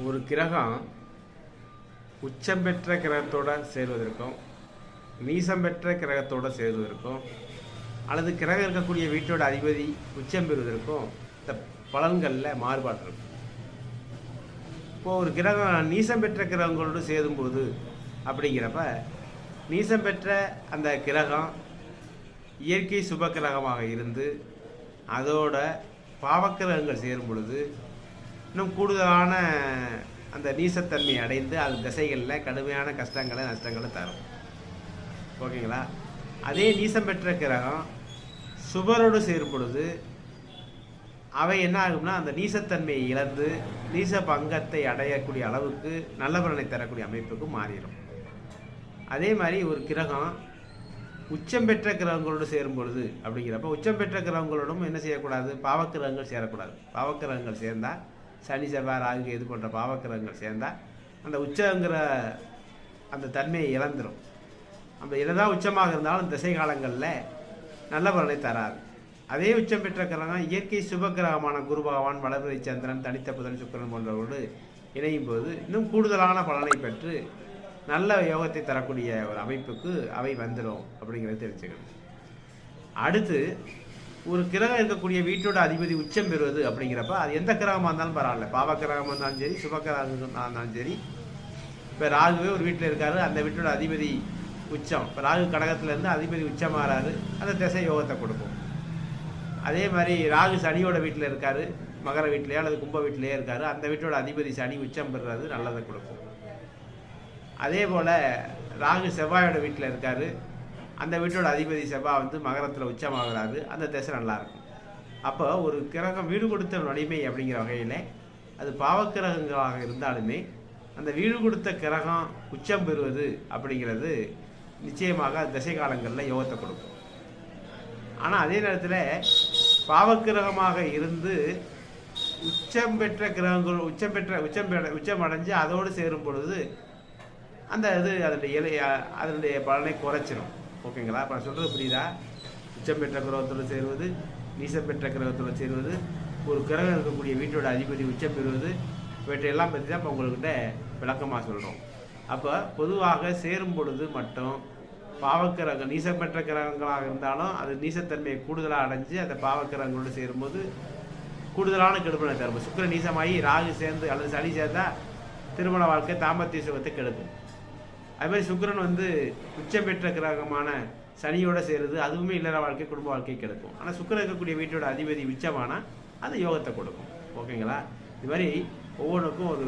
ஒரு கிரகம் உச்சம் பெற்ற கிரகத்தோட சேருவதற்கும் நீசம் பெற்ற கிரகத்தோடு சேருவதற்கும் அல்லது கிரகம் இருக்கக்கூடிய வீட்டோட அதிபதி உச்சம் பெறுவதற்கும் இந்த பலன்களில் மாறுபாடு இருக்கும் இப்போது ஒரு கிரகம் நீசம் பெற்ற கிரகங்களோடு சேரும்போது அப்படிங்கிறப்ப நீசம் பெற்ற அந்த கிரகம் இயற்கை சுப கிரகமாக இருந்து அதோட பாவக்கிரகங்கள் சேரும் பொழுது இன்னும் கூடுதலான அந்த நீசத்தன்மை அடைந்து அது திசைகளில் கடுமையான கஷ்டங்களை நஷ்டங்களை தரும். ஓகேங்களா? அதே நீசம் பெற்ற கிரகம் சுபரோடு சேரும்பொழுது அவை என்ன ஆகும்னா அந்த நீசத்தன்மையை இழந்து நீச பங்கத்தை அடையக்கூடிய அளவுக்கு நல்ல பலனை தரக்கூடிய அமைப்புக்கு மாறிடும். அதே மாதிரி ஒரு கிரகம் உச்சம் பெற்ற கிரகங்களோடு சேரும் பொழுது அப்படிங்கிறப்ப உச்சம் பெற்ற கிரகங்களோடும் என்ன செய்யக்கூடாது? பாவக்கிரகங்கள் சேரக்கூடாது. பாவக்கிரகங்கள் சேர்ந்தால் சனி செவ்வாய் ராகு இது போன்ற பாவக்கிரகங்கள் சேர்ந்தால் அந்த உச்சங்கிற அந்த தன்மையை இழந்துடும் அந்த என்னதான் உச்சமாக இருந்தாலும் திசை காலங்களில் நல்ல பலனை தராது. அதே உச்சம் பெற்ற கிரகம் இயற்கை சுபகிரகமான குரு பகவான் வளர்பிறை சந்திரன் தனித்த புதன் சுக்கரன் போன்றவர்களோடு இணையும் போது இன்னும் கூடுதலான பலனை பெற்று நல்ல யோகத்தை தரக்கூடிய ஒரு அமைப்புக்கு அவை வந்துடும் அப்படிங்கிறத தெரிஞ்சுக்கணும். அடுத்து ஒரு கிரகம் இருக்கக்கூடிய வீட்டோட அதிபதி உச்சம் பெறுவது அப்படிங்கிறப்ப அது எந்த கிரகமாக இருந்தாலும் பரவாயில்ல. பாவ கிரகமாக இருந்தாலும் சரி சுபகிரகம் இருந்தாலும் சரி. இப்போ ராகுவே ஒரு வீட்டில் இருக்காரு அந்த வீட்டோட அதிபதி உச்சம். இப்போ ராகு கடகத்துல இருந்து அதிபதி உச்சமாறாரு. அந்த திசை யோகத்தை கொடுக்கும். அதே மாதிரி ராகு சனியோட வீட்டில் இருக்காரு மகர வீட்டிலேயோ அல்லது கும்ப வீட்டிலேயே இருக்காரு அந்த வீட்டோட அதிபதி சனி உச்சம் பெறுறது நல்லதை கொடுக்கும். அதே போல் ராகு செவ்வாயோட வீட்டில் இருக்காரு அந்த வீட்டோட அதிபதி செவ்வாய் வந்து மகரத்தில் உச்சமாகிறாரு. அந்த திசை நல்லாயிருக்கும் அப்போ ஒரு கிரகம் வீடு கொடுத்த வலிமை அப்படிங்கிற வகையில் அது பாவக்கிரகங்களாக இருந்தாலுமே அந்த வீடு கொடுத்த கிரகம் உச்சம் பெறுவது அப்படிங்கிறது நிச்சயமாக திசை காலங்களில் யோகத்தை கொடுக்கும். ஆனால் அதே நேரத்தில் பாவக்கிரகமாக இருந்து உச்சம் பெற்ற கிரகங்கள் உச்சம் பெற்ற உச்சம் பெற உச்சம் அடைஞ்சு அதோடு சேரும் பொழுது அந்த இது அதனுடைய இலை அதனுடைய பலனை குறைச்சிடும் ஓகேங்களா? இப்போ நான் சொல்கிறது புரியுதா? உச்சம் பெற்ற கிரகத்தோடு சேருவது நீசம் பெற்ற கிரகத்தோடு சேருவது ஒரு கிரகம் இருக்கக்கூடிய வீட்டோட அதிபதி உச்சம் பெறுவது இவற்றையெல்லாம் பற்றி தான் இப்போ உங்கள்கிட்ட விளக்கமாக சொல்கிறோம் அப்போ பொதுவாக சேரும் பொழுது மட்டும் பாவக்கிரகம் நீசம் பெற்ற கிரகங்களாக இருந்தாலும் அது நீசத்தன்மையை கூடுதலாக அடைஞ்சு அந்த பாவக்கிரகங்களோடு சேரும்போது கூடுதலான கெடுப்பினை தரும். சுக்கர சுக்கிர நீசமாகி ராகு சேர்ந்து அல்லது சனி சேர்ந்தால் திருமண வாழ்க்கை தாம்பத்திய சுகத்தை கெடுக்கும். அது மாதிரி சுக்கிரன் வந்து உச்சம் பெற்ற கிரகமான சனியோட சேருது. அதுவுமே இல்லற வாழ்க்கை குடும்ப வாழ்க்கை கிடைக்கும். ஆனால் சுக்கரன் இருக்கக்கூடிய வீட்டோட அதிபதி உச்சமானா அது யோகத்தை கொடுக்கும். ஓகேங்களா? இது மாதிரி ஒவ்வொன்றுக்கும் ஒரு